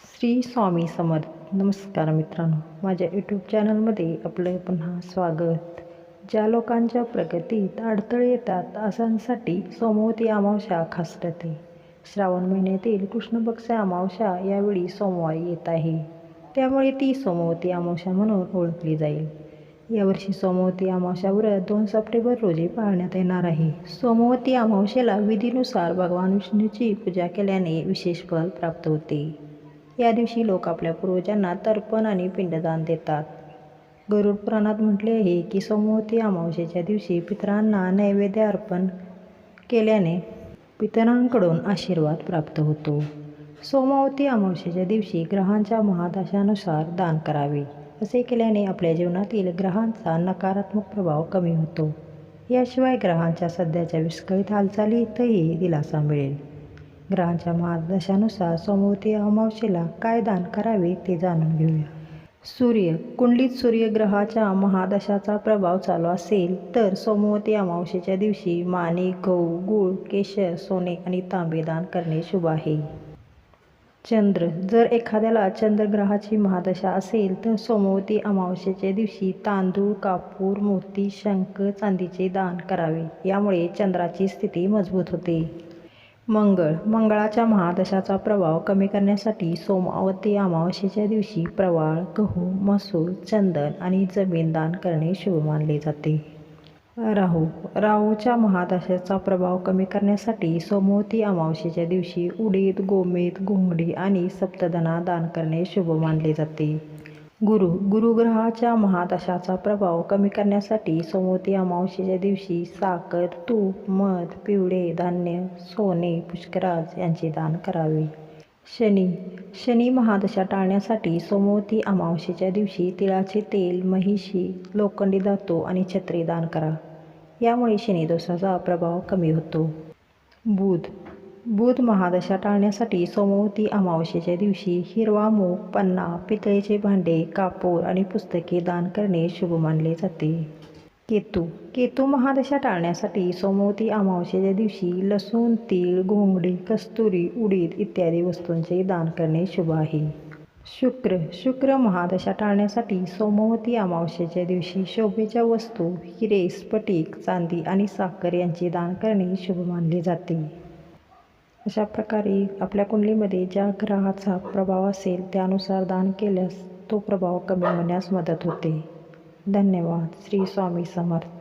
श्री स्वामी समर्थ. नमस्कार मित्रांनो. माझ्या यूट्यूब चॅनलमध्ये आपलं पुन्हा स्वागत. ज्या लोकांच्या प्रगतीत अडथळे येतात अशांसाठी सोमवती अमावस्या खास ठरते श्रावण महिन्यातील कृष्णपक्ष अमावस्या यावेळी सोमवारी येत आहे. त्यामुळे ती सोमवती अमावस्या म्हणून ओळखली जाईल. यावर्षी सोमवती अमावस्या व्रत दोन सप्टेंबर रोजी पाळण्यात येणार आहे. सोमवती अमावस्येला विधीनुसार भगवान विष्णूची पूजा केल्याने विशेष फल प्राप्त होते. या दिवशी लोक आपल्या पूर्वजांना तर्पण आणि पिंडदान देतात. गरुड पुराणात म्हटले आहे की सोमवती अमावस्येच्या दिवशी पितरांना नैवेद्य अर्पण केल्याने पितरांकडून आशीर्वाद प्राप्त होतो. सोमवती अमावस्येच्या दिवशी ग्रहांच्या महादशानुसार दान करावे. असे केल्याने आपल्या जीवनातील ग्रहांचा नकारात्मक प्रभाव कमी होतो. याशिवाय ग्रहांच्या सध्याच्या विस्कळीत हालचालीतही दिलासा मिळेल. ग्रहांच्या मार्गदर्शनानुसार सोमवती अमावशेला काय दान करावे ते जाणून घेऊया. सूर्य कुंडलीत सूर्यग्रहाच्या महादशाचा प्रभाव चालू असेल तर सोमवती अमावस्येच्या दिवशी माने गहू गूळ केशर सोने आणि तांबे दान करणे शुभ आहे. चंद्र जर एखाद्याला चंद्रग्रहाची महादशा असेल तर सोमवती अमावस्येच्या दिवशी तांदूळ कापूर मोती शंख चांदीचे दान करावे. यामुळे चंद्राची स्थिती मजबूत होते. मंगळ. मंगळाच्या महादशाचा प्रभाव कमी करण्यासाठी सोमावती अमावस्येच्या दिवशी प्रवाळ गहू मसूर चंदन आणि जमीन दान करणे शुभ मानले जाते. राहू. राहूच्या महादशेचा प्रभाव कमी करण्यासाठी सोमवती अमावस्येच्या दिवशी उडीद गोमेद घोंगडी आणि सप्तधना दान करणे शुभ मानले जाते. गुरु गुरुग्रहाच्या महादशाचा प्रभाव कमी करण्यासाठी सोमवती अमावस्येच्या दिवशी साखर तूप मध पिवळे धान्य सोने पुष्कराज यांचे दान करावे. शनी शनी महादशा टाळण्यासाठी सोमवती अमावस्येच्या दिवशी तिळाचे तेल महिशी लोखंडी धातू आणि छत्री दान करा. यामुळे शनिदोषाचा प्रभाव कमी होतो. बुध बुध महादशा टाळण्यासाठी सोमवती अमावस्येच्या दिवशी हिरवा मूग पन्ना पितळेचे भांडे कापूर आणि पुस्तके दान करणे शुभ मानले जाते. केतू. केतू महादशा टाळण्यासाठी सोमवती अमावस्येच्या दिवशी लसूण तीळ घोंगडी कस्तुरी उडीद इत्यादी वस्तूंचे दान करणे शुभ आहे. शुक्र. शुक्र महादशा टाळण्यासाठी सोमवती अमावस्येच्या दिवशी शोभेच्या वस्तू हिरे स्फटिक चांदी आणि साखर यांचे दान करणे शुभ मानले जाते. अशा प्रकारे आपल्या कुंडलीमध्ये ज्या ग्रहाचा प्रभाव असेल त्यानुसार दान केल्यास तो प्रभाव कमी होण्यास मदत होते. धन्यवाद. श्री स्वामी समर्थ.